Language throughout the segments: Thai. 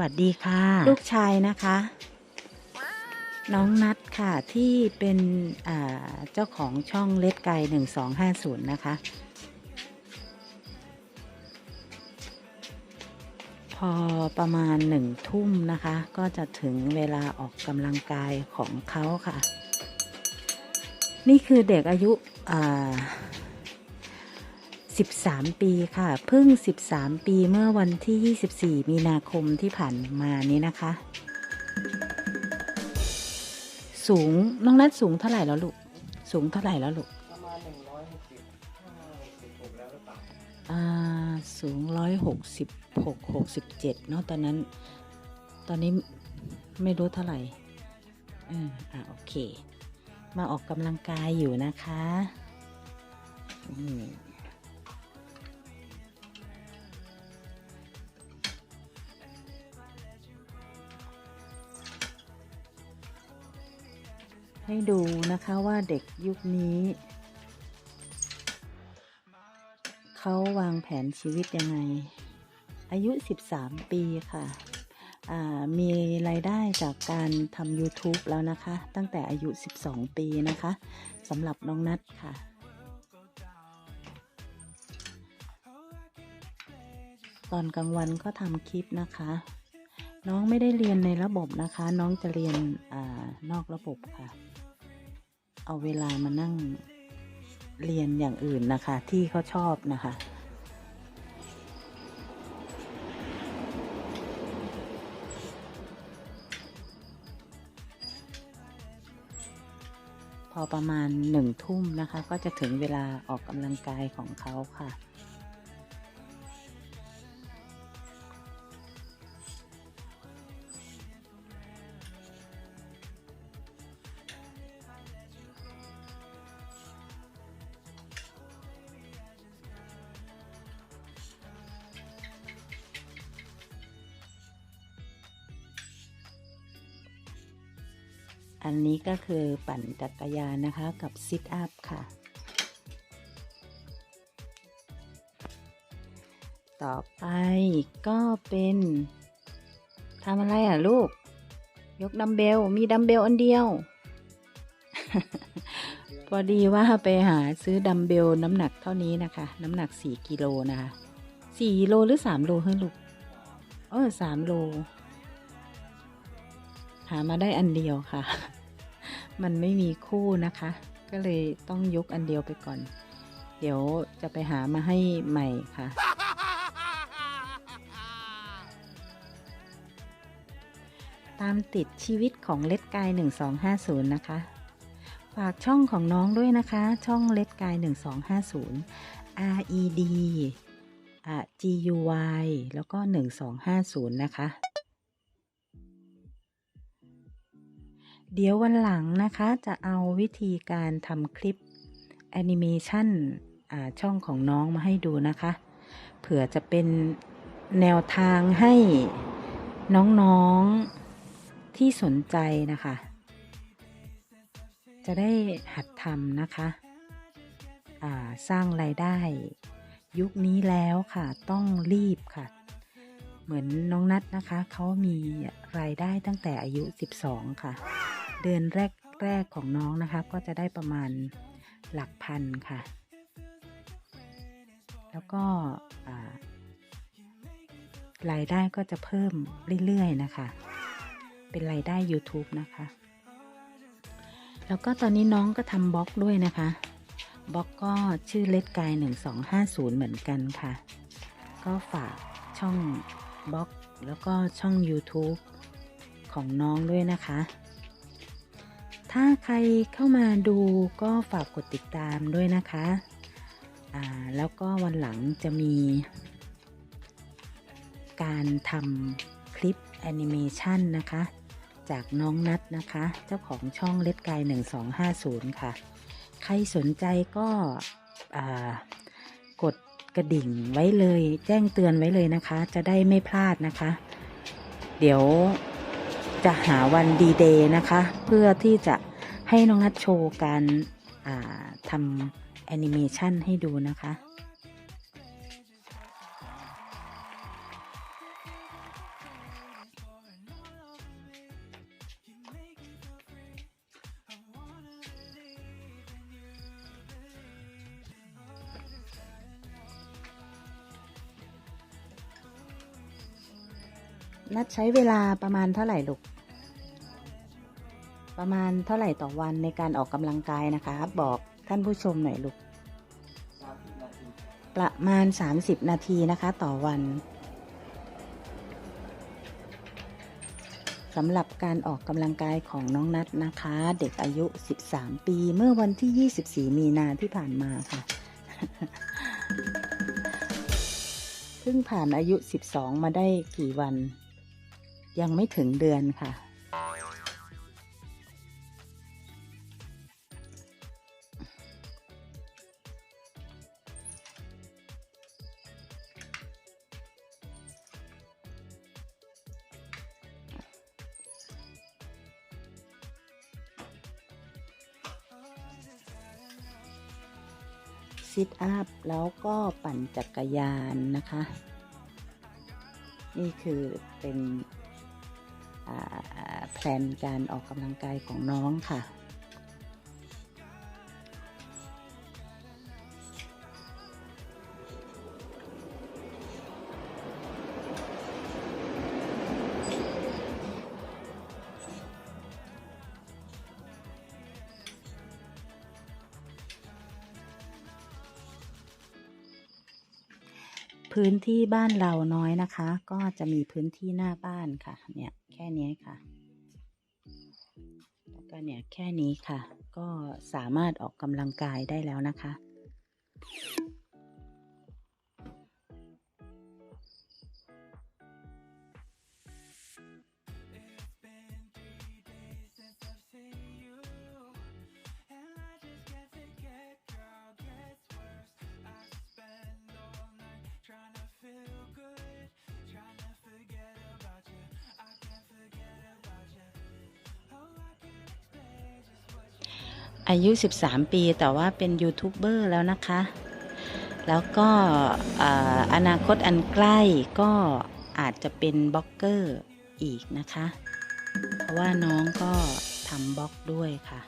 วัสดีค่ะ ลูกชายนะคะ น้องนัดค่ะที่เป็นเจ้าของช่องเล็ดไกหนึ่งสองห้าศูนย์นะคะ พอประมาณหนึ่งทุ่มนะคะ ก็จะถึงเวลาออกกำลังกายของเขาค่ะ นี่คือเด็กอายุอ่า 13 ปีค่ะเพิ่ง 13 ปีเมื่อวันที่ 24 มีนาคมที่ผ่านมานี้นะคะ สูงน้องนัดสูงเท่าไหร่แล้วลูก สูงเท่าไหร่แล้วลูกประมาณหนึ่งร้อยหกสิบหกแล้วหรือเปล่าอ่าสูง166 67เนาะตอนนั้น ตอนนี้ไม่รู้เท่าไหร่อออ่าโอเค มาออกกำลังกายอยู่นะคะ อืม ให้ดูนะคะว่าเด็กยุคนี้ เขาวางแผนชีวิตยังไง อายุ 13 ปีค่ะมีรายได้จากการทำ YouTube แล้วนะคะ ตั้งแต่อายุ 12 ปีนะคะสำหรับน้องนัดค่ะ ตอนกลางวันก็ทำคลิปนะคะ น้องไม่ได้เรียนในระบบนะคะ น้องจะเรียนอนอกระบบค่ะ เอาเวลามานั่งเรียนอย่างอื่นนะคะ ที่เขาชอบนะคะ พอประมาณหนึ่งทุ่มนะคะ ก็จะถึงเวลาออกกำลังกายของเขาค่ะ อันนี้ก็คือปั่นจักรยานนะคะกับซิทอัพค่ะ ต่อไปก็เป็นทำอะไรอะลูก ยกดัมเบล มีดัมเบลอันเดียว พอดีว่าไปหาซื้อดัมเบลน้ำหนักเท่านี้นะคะ น้ำหนัก 4 กิโลนะคะ4โลหรือ 3 โลเฮ้ยลูก เออ3โลหามาได้อันเดียวค่ะ มันไม่มีคู่นะคะ ก็เลยต้องยกอันเดียวไปก่อน เดี๋ยวจะไปหามาให้ใหม่ค่ะ ตามติดชีวิตของเล็ดกาย 1250 นะคะ ฝากช่องของน้องด้วยนะคะ ช่องเล็ดกาย 1250 R E D G U Y แล้วก็ 1250 นะคะ เดี๋ยววันหลังนะคะจะเอาวิธีการทำคลิปแอนิเมชันช่องของน้องมาให้ดูนะคะ เผื่อจะเป็นแนวทางให้น้องๆที่สนใจนะคะ จะได้หัดทำนะคะสร้างรายได้ ยุคนี้แล้วค่ะต้องรีบค่ะ เหมือนน้องนัดนะคะ เขามีรายได้ตั้งแต่อายุ 12 ค่ะ เดือนแรกแรกของน้องนะคะ ก็จะได้ประมาณหลักพันค่ะ แล้วก็รายได้ก็จะเพิ่มเรื่อย ๆ นะคะ เป็นรายได้ YouTube นะคะ แล้วก็ตอนนี้น้องก็ทำบล็อกด้วยนะคะบล็อกก็ชื่อเลดกาย 1250 เหมือนกันค่ะ ก็ฝากช่องบล็อกแล้วก็ช่อง YouTube ของน้องด้วยนะคะ ถ้าใครเข้ามาดูก็ฝากกดติดตามด้วยนะคะอ่าแล้วก็วันหลังจะมี การทำคลิปแอนิเมชันนะคะ จากน้องนัดนะคะ เจ้าของช่องเล็ดกาย 1250 ค่ะ ใครสนใจก็กดกระดิ่งไว้เลย แจ้งเตือนไว้เลยนะคะ จะได้ไม่พลาดนะคะ เดี๋ยวจะหาวันดีเดย์นะคะ เพื่อที่จะ ให้น้องนัดโชว์การทำแอนิเมชันให้ดูนะคะนัดใช้เวลาประมาณเท่าไหร่ลูก ประมาณเท่าไหร่ต่อวันในการออกกำลังกายนะคะ บอกท่านผู้ชมหน่อยลูกสามสิบนาทีประมาณ 30 นาทีนะคะ ต่อวันสำหรับการออกกำลังกายของน้องนัดนะคะ เด็กอายุ 13 ปีเมื่อวันที่ 24 มีนาที่ผ่านมาค่ะเพิ่งผ่านอายุ 12 มาได้กี่วัน ยังไม่ถึงเดือนค่ะ ซิทอัพแล้วก็ปั่นจักรยานนะคะ นี่คือเป็นแผนการออกกำลังกายของน้องค่ะ พื้นที่บ้านเราน้อยนะคะ ก็จะมีพื้นที่หน้าบ้านค่ะ เนี่ยแค่นี้ค่ะ แล้วก็เนี่ยแค่นี้ค่ะ ก็สามารถออกกำลังกายได้แล้วนะคะ อายุ 13 ปี แต่ว่าเป็นยูทูบเบอร์แล้วนะคะ แล้วก็อ่าอนาคตอันใกล้ก็อาจจะเป็นบล็อกเกอร์อีกนะคะ เพราะว่าน้องก็ทำบล็อกด้วยค่ะ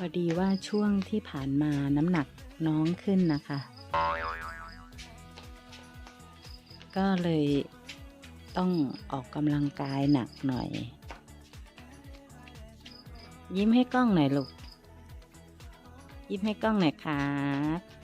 พอดีว่าช่วงที่ผ่านมาน้ำหนักน้องขึ้นนะคะ ก็เลยต้องออกกำลังกายหนักหน่อย ยิ้มให้กล้องหน่อยลูก ยิ้มให้กล้องหน่อยครับ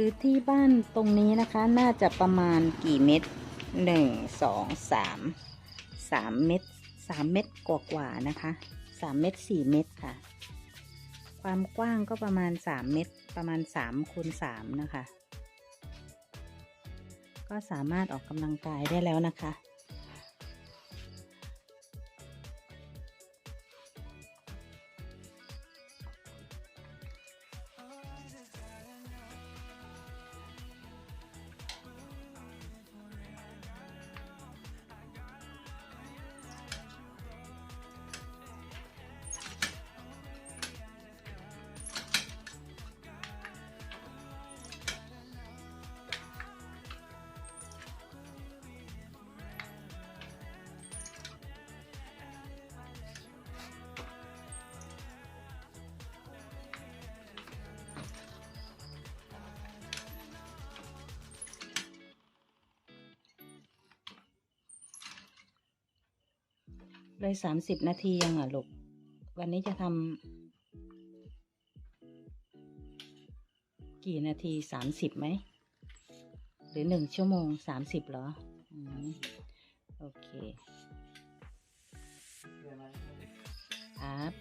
พื้นที่บ้านตรงนี้นะคะ น่าจะประมาณกี่เม็ดหนึ่งสองสามสามเม็ดสามเม็ดกว่ากว่านะคะสามเม็ดสี่เม็ดค่ะ ความกว้างก็ประมาณสามเม็ดประมาณสามคูณสามนะคะ ก็สามารถออกกำลังกายได้แล้วนะคะ เลยสามสิบนาทียังอะลูก วันนี้จะทำกี่นาทีสามสิบไหม หรือหนึ่งชั่วโมงสามสิบเหรออโอเค ครับ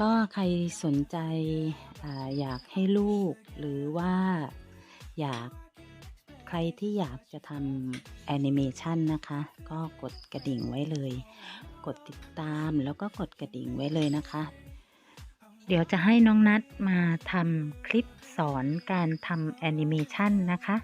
ก็ใครสนใจ อยากให้ลูกหรือว่าอยากใครที่อยากจะทำแอนิเมชันนะคะ ก็กดกระดิ่งไว้เลย กดติดตามแล้วก็กดกระดิ่งไว้เลยนะคะ เดี๋ยวจะให้น้องนัดมาทำคลิปสอนการทำแอนิเมชันนะคะ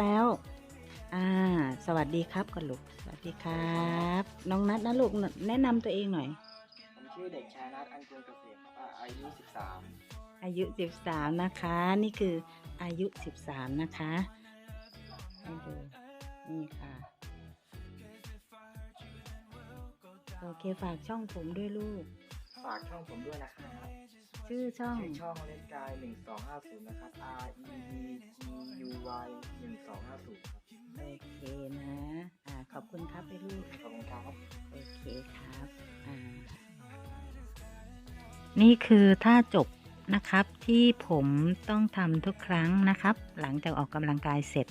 แล้ว อ่า สวัสดีครับก่อนลูก สวัสดีครับ น้องนัดนะลูก แนะนำตัวเองหน่อย ผมชื่อเด็กชายนัทอันกุลเกษมครับอ่าอายุ13อายุ 13 นะคะ นี่คืออายุ 13 นะคะให้ดูนี่ค่ะ โอเคฝากช่องผมด้วยลูกฝากช่องผมด้วยนะครับ ชื่อช่องชื่อช่องเล่นกาย 1250 นะครับ R E D G U Y 1250 ครับ โอเคนะอ่าขอบคุณครับให้ลูก ขอบคุณครับ โอเคครับอ่านี่คือท่าจบนะครับที่ผมต้องทำทุกครั้งนะครับ หลังจากออกกำลังกายเสร็จ